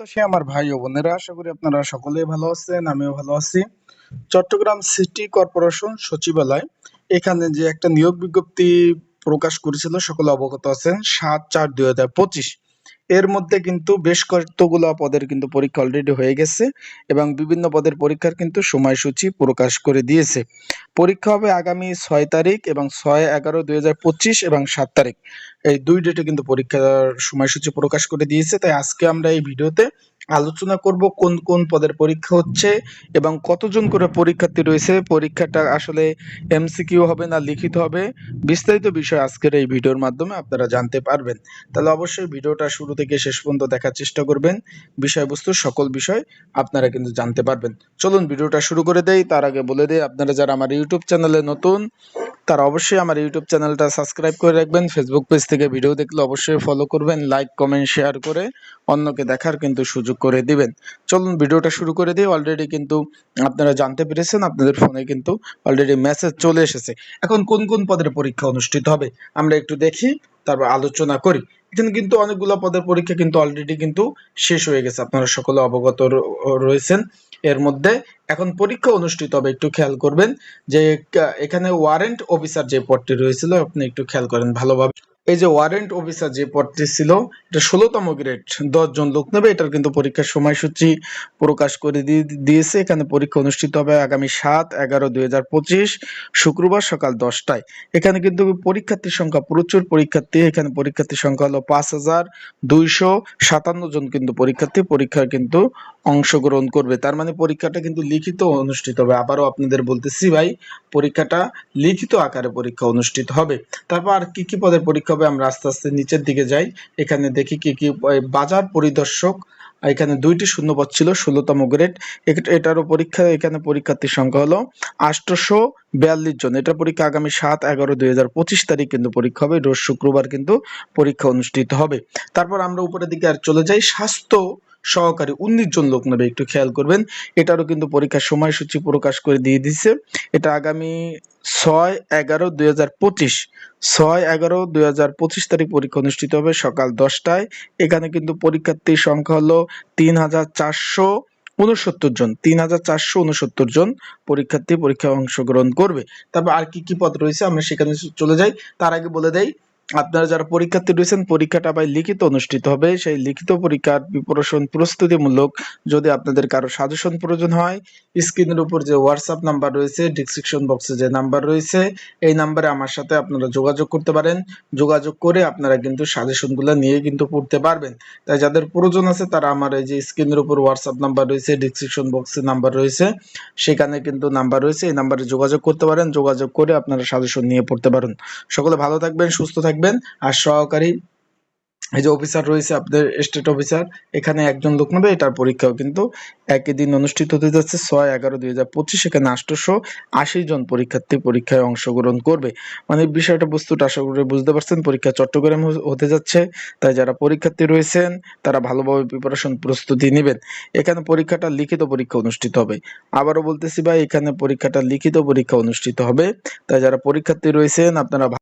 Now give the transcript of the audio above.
প্রত্যাশী আমার ভাই ও বোনেরা, আশা করি আপনারা সকলেই ভালো আছেন, আমিও ভালো আছি। চট্টগ্রাম সিটি কর্পোরেশন সচিবালয়, এখানে যে একটা নিয়োগ বিজ্ঞপ্তি প্রকাশ করেছিল, সকলে অবগত আছেন, সাত চার দুই হাজার পঁচিশ। এর মধ্যে কিন্তু বেশ কতগুলো পদের কিন্তু পরীক্ষা অলরেডি হয়ে গেছে এবং বিভিন্ন পদের পরীক্ষার কিন্তু সময়সূচি প্রকাশ করে দিয়েছে। পরীক্ষা হবে আগামী ছয় তারিখ এবং ছয় এগারো দুই এবং সাত তারিখ। এই দুই ডেটে কিন্তু পরীক্ষার সময়সূচি প্রকাশ করে দিয়েছে। তাই আজকে আমরা এই ভিডিওতে আলোচনা করব কোন কোন পদের পরীক্ষা হচ্ছে এবং কতজন করে পরীক্ষার্থী রয়েছে, পরীক্ষাটা আসলে এমসিকিউ হবে না লিখিত হবে, বিস্তারিত বিষয় আজকের এই ভিডিওর মাধ্যমে আপনারা জানতে পারবেন। তাহলে অবশ্যই ভিডিওটা শুরু থেকে শেষ পর্যন্ত দেখার চেষ্টা করবেন, বিষয়বস্তু, সকল বিষয় আপনারা কিন্তু জানতে পারবেন। চলুন ভিডিওটা শুরু করে দেই, তার আগে বলে দেই, আপনারা যারা আমার ইউটিউব চ্যানেলে নতুন তারা অবশ্যই আমার ইউটিউব চ্যানেলটা সাবস্ক্রাইব করে রাখবেন। ফেসবুক পেজ থেকে ভিডিও দেখলে অবশ্যই ফলো করবেন লাইক কমেন্ট শেয়ার করে অন্যকে দেখার কিন্তু সুযোগ করে দিবেন। চলুন ভিডিওটা শুরু করে দিই। অলরেডি কিন্তু আপনারা জানতে পেরেছেন, আপনাদের ফোনে কিন্তু অলরেডি মেসেজ চলে এসেছে। এখন কোন কোন পদের পরীক্ষা অনুষ্ঠিত হবে? আমরা একটু দেখি, তারপর আলোচনা করি। এখানে কিন্তু অনেকগুলো পদের পরীক্ষা কিন্তু অলরেডি কিন্তু শেষ হয়ে গেছে। আপনারা সকলে অবগত রয়েছেন। এর মধ্যে এখন পরীক্ষা অনুষ্ঠিত হবে, একটু খেয়াল করবেন যে এখানে ওয়ারেন্ট অফিসার যে পদটি রয়েছিল, আপনি একটু খেয়াল করেন ভালোভাবে। এই যে ওয়ারেন্ট অফিসার যে পদটি ছিল, এটা ষোলোতম গ্রেড জন লোক নেবে, এটার কিন্তু পরীক্ষার সময়সূচি প্রকাশ করে দিয়ে দিয়েছে। এখানে পরীক্ষা অনুষ্ঠিত হবে আগামী সাত এগারো দুই শুক্রবার সকাল দশটায়। এখানে কিন্তু পরীক্ষার্থীর সংখ্যা প্রচুর। পরীক্ষার্থী, এখানে পরীক্ষার্থীর সংখ্যা হলো পাঁচ হাজার দুইশো সাতান্ন জন কিন্তু পরীক্ষার্থী। পরীক্ষায় কিন্তু অংশগ্রহণ করবে। তার মানে পরীক্ষাটা কিন্তু লিখিত অনুষ্ঠিত হবে। আবারও আপনাদের বলতেছি ভাই, পরীক্ষাটা লিখিত আকারে পরীক্ষা অনুষ্ঠিত হবে। তারপর আর কি কি পদের পরীক্ষা হবে আমরা আস্তে আস্তে নিচের দিকে যাই। এখানে দেখি কি কি বাজার পরিদর্শক, এখানে দুইটি শূন্যপদ ছিল, ষোলোতম গ্রেড। এটারও পরীক্ষা, এখানে পরীক্ষার্থীর সংখ্যা হলো আটশোশো বিয়াল্লিশ জন। এটা পরীক্ষা আগামী সাত এগারো দুই হাজার পঁচিশ তারিখ কিন্তু পরীক্ষা হবে। রোজ শুক্রবার কিন্তু পরীক্ষা অনুষ্ঠিত হবে। তারপর আমরা উপরের দিকে আর চলে যাই। স্বাস্থ্য সহকারী উনিশ জন লোক নেবে, একটু খেয়াল করবেন। এটারও কিন্তু পরীক্ষার সময়সূচি প্রকাশ করে দিয়ে দিছে। এটা আগামী ছয় এগারো দুই হাজার পঁচিশ, ছয় এগারো দুই হাজার পঁচিশ তারিখ পরীক্ষা অনুষ্ঠিত হবে সকাল দশটায়। এখানে কিন্তু পরীক্ষার্থীর সংখ্যা হলো তিন হাজার চারশো উনসত্তর জন, তিন হাজার চারশো উনসত্তর জন পরীক্ষার্থী পরীক্ষায় অংশগ্রহণ করবে। তারপর আর কি কি পদ রয়েছে আমরা সেখানে চলে যাই। তার আগে বলে দেই আপনারা যারা পরীক্ষার্থী রয়েছেন, পরীক্ষাটা ভাই লিখিত অনুষ্ঠিত হবে। সেই লিখিত পরীক্ষার প্রিপারেশন প্রস্তুতিমূলক যদি আপনাদের কারও সাজেশন প্রয়োজন হয় স্ক্রিনের উপর যে হোয়াটসঅ্যাপ নাম্বার রয়েছে ডিসক্রিপশন বক্সে যে নাম্বার রয়েছে, এই নাম্বারে আমার সাথে আপনারা যোগাযোগ করতে পারেন। যোগাযোগ করে আপনারা কিন্তু সাজেশনগুলো নিয়ে কিন্তু পড়তে পারবেন। তাই যাদের প্রয়োজন আছে, তারা আমার এই যে স্ক্রিনের উপর হোয়াটসঅ্যাপ নাম্বার রয়েছে ডিসক্রিপশন বক্সে নাম্বার রয়েছে, সেখানে কিন্তু নাম্বার রয়েছে, এই নাম্বারে যোগাযোগ করতে পারেন। যোগাযোগ করে আপনারা সাজেশন নিয়ে পড়তে পারেন। সকলে ভালো থাকবেন, সুস্থ থাকবেন। আর সহকারী এই যে অফিসার রয়েছে, আপনাদের স্টেট অফিসার এখানে একজন লোক নেবে, এটার পরীক্ষাও কিন্তু একই দিন অনুষ্ঠিত হতে যাচ্ছে, ছয় এগারো দুই হাজার পঁচিশ, এখানে আটশোশো আশি জন পরীক্ষার্থী পরীক্ষায় অংশগ্রহণ করবে। মানে বিষয়টা, বস্তুটা আশা করি বুঝতে পারছেন, পরীক্ষা চট্টগ্রামে হতে যাচ্ছে। তাই যারা পরীক্ষার্থী রয়েছেন, তারা ভালোভাবে প্রিপারেশন প্রস্তুতি নেবেন। এখানে পরীক্ষাটা লিখিত পরীক্ষা অনুষ্ঠিত হবে। আবারও বলতেছি ভাই, এখানে পরীক্ষাটা লিখিত পরীক্ষা অনুষ্ঠিত হবে। তাই যারা পরীক্ষার্থী রয়েছেন, আপনারা